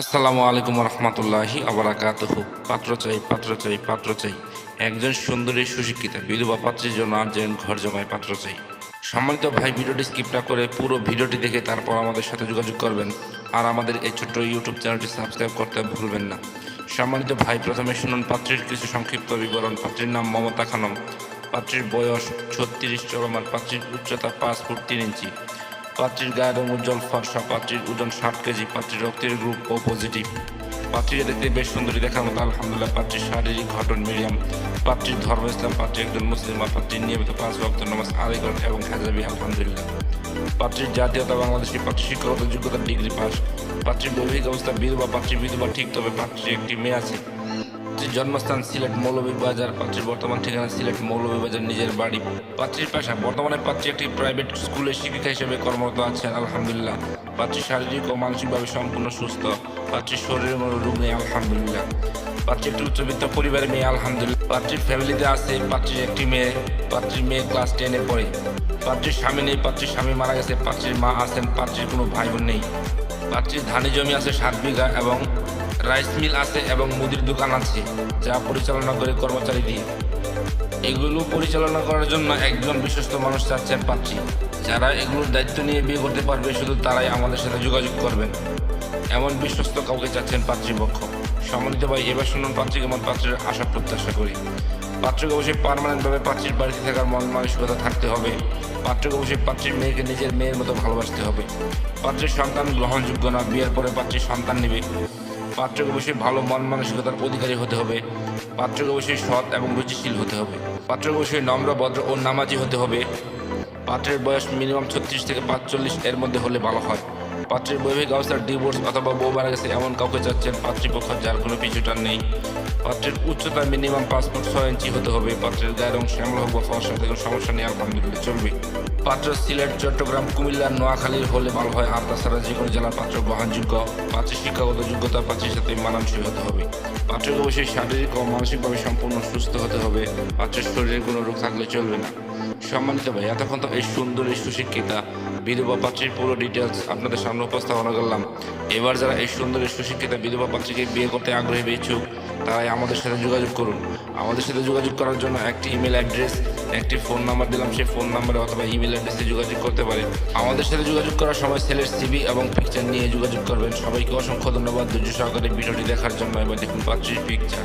আসসালামু আলাইকুম রহমতুল্লাহি আবরাকাতহ। পাত্র চাই পাত্র চাই পাত্র চাই। একজন সুন্দরী সুশিক্ষিতা, বিধবা পাত্রের জন্য আর্জেন ঘর জমায় পাত্র চাই। সম্মানিত ভাই, ভিডিওটি স্কিপ না করে পুরো ভিডিওটি দেখে তারপর আমাদের সাথে যোগাযোগ করবেন। আর আমাদের এই ছোট্ট ইউটিউব চ্যানেলটি সাবস্ক্রাইব করতে ভুলবেন না। সম্মানিত ভাই, প্রথমে শুনুন পাত্রীর কিছু সংক্ষিপ্ত বিবরণ। পাত্রীর নাম মমতা খানম। পাত্রীর বয়স ছত্রিশ চলমান পাত্রীর উচ্চতা পাঁচ ফুট তিন ইঞ্চি। পাত্রীর গায়ের রং উজ্জ্বল, ফর্সা পাত্রীর ওজন ষাট কেজি, পাত্রীর রক্তের গ্রুপ ও পজিটিভ পাত্রীকে দেখতে বেশ সুন্দরী দেখার মতো আলহামদুলিল্লাহ, পাত্রীর শারীরিক ঘটন মিডিয়াম। পাত্রীর ধর্ম ইসলাম, পাত্রী একজন মুসলিম, আর পাত্রীর নিয়মিত পাঁচ ভক্ত নামাজ আদায় এবং হাজাবি আলহামদুলিল্লাহ। পাত্রীর জাতীয়তা বাংলাদেশি পাত্রী শিক্ষাগত যোগ্যতা ডিগ্রি পাস। পাত্রীর বৈবাহিক অবস্থা বিধবা, পাত্রী বিধবা ঠিক তবে পাত্রীর একটি মেয়ে আছে। পাত্রীর জন্মস্থান সিলেট মৌলভীবাজার, পাত্রীর বর্তমান ঠিকানা সিলেট মৌলভীবাজার, নিজের বাড়ি। পাত্রীর পেশা, বর্তমানে পাত্রী একটি প্রাইভেট স্কুলে শিক্ষিকা হিসেবে কর্মরত আছেন, আলহামদুলিল্লাহ। পাত্রী শারীরিক ও মানসিকভাবে সম্পূর্ণ সুস্থ। পাত্রীর শরীরে কোনো রোগ নেই, আলহামদুলিল্লাহ। পাত্রী একটি উচ্চবিত্ত পরিবারের মেয়ে, আলহামদুলিল্লাহ। পাত্রীর ফ্যামিলিতে আছে পাত্রীর একটি মেয়ে, পাত্রীর মেয়ে ক্লাস টেনে পড়ে। পাত্রীর স্বামী নেই, পাত্রীর স্বামী মারা গেছে, পাত্রীর মা আছেন, পাত্রীর কোনো ভাই বোন নেই। পাত্রীর ধানি জমি আছে সাত বিঘা এবং রাইস মিল আছে এবং মুদির দোকান আছে, যা পরিচালনা করে কর্মচারী দিয়ে। এগুলো পরিচালনা করার জন্য একজন বিশ্বস্ত মানুষ চাচ্ছেন পাচ্ছি। যারা এগুলোর দায়িত্ব নিয়ে বিয়ে করতে পারবে, শুধু তারাই আমাদের সাথে যোগাযোগ করবেন। এমন বিশ্বস্ত কাউকে চাচ্ছেন পাত্রীপক্ষ সম্মানিত ভাই, এবার শুনুন পাত্রী কেমন পাত্রের আশা প্রত্যাশা করি। পাত্রকে অবশ্যই পারমানেন্টভাবে পাত্রীর বাড়িতে থাকার মন মানসিকতা থাকতে হবে। পাত্রকে অবশ্যই পাত্রীর মেয়েকে নিজের মেয়ের মতো ভালোবাসতে হবে। পাত্রের সন্তান গ্রহণযোগ্য না, বিয়ের পরে পাত্রীর সন্তান নেবে। পাত্রকে অবশ্যই ভালো মন মানসিকতার অধিকারী হতে হবে। পাত্রকে অবশ্যই সৎ এবং রুচিশীল হতে হবে। পাত্রকে অবশ্যই নম্র, ভদ্র ও নামাজি হতে হবে। পাত্রের বয়স মিনিমাম ছত্রিশ থেকে পাঁচচল্লিশ এর মধ্যে হলে ভালো হয়। পাত্রের বৈবাহিক অবস্থার ডিভোর্স অথবা বউ মারা গেছে এমন কাউকে চাচ্ছেন পাত্রীপক্ষ, যার কোনো পিছুটার নেই। পাত্রের উচ্চতা মিনিমাম পাঁচ ফুট ছয় ইঞ্চি হতে হবে। পাত্রের গায়ের রং শ্যামল হোক বা ফর্সা থেকে সমস্যা নেই, আলহামদুলিল্লাহ চলবে। পাত্র সিলেট, চট্টগ্রাম, কুমিল্লা, নোয়াখালীর হলে ভালো হয়। আর তাছাড়া যে কোনো জেলার পাত্র গ্রহণযোগ্য। পাত্রের শিক্ষাগত যোগ্যতা পাত্রের সাথে মানানসই হতে হবে। পাত্রকে অবশ্যই শারীরিক ও মানসিকভাবে সম্পূর্ণ সুস্থ হতে হবে। পাত্রের শরীরে কোনো রোগ থাকলে চলবে না। সম্মানিত ভাই, এতক্ষণ তো এই সুন্দর এই সুশিক্ষিতা। বিধবা পাত্রের পুরো ডিটেলস আপনাদের সামনে উপস্থাপনা করলাম। এবার যারা এই সুন্দর সুশিক্ষিতা বিধবা পাত্রীকে বিয়ে করতে আগ্রহী ইচ্ছুক তারাই আমাদের সাথে যোগাযোগ করুন। আমাদের সাথে যোগাযোগ করার জন্য একটি ইমেল অ্যাড্রেস একটি ফোন নাম্বার দিলাম। সেই ফোন নাম্বারে অথবা ইমেল অ্যাড্রেসে যোগাযোগ করতে পারেন। আমাদের সাথে যোগাযোগ করার সময় সেলের সিবি এবং পিকচার নিয়ে যোগাযোগ করবেন। সবাইকে অসংখ্য ধন্যবাদ ধৈর্য সহকারে ভিডিওটি দেখার জন্য। এবার দেখুন পাত্রীর পিকচার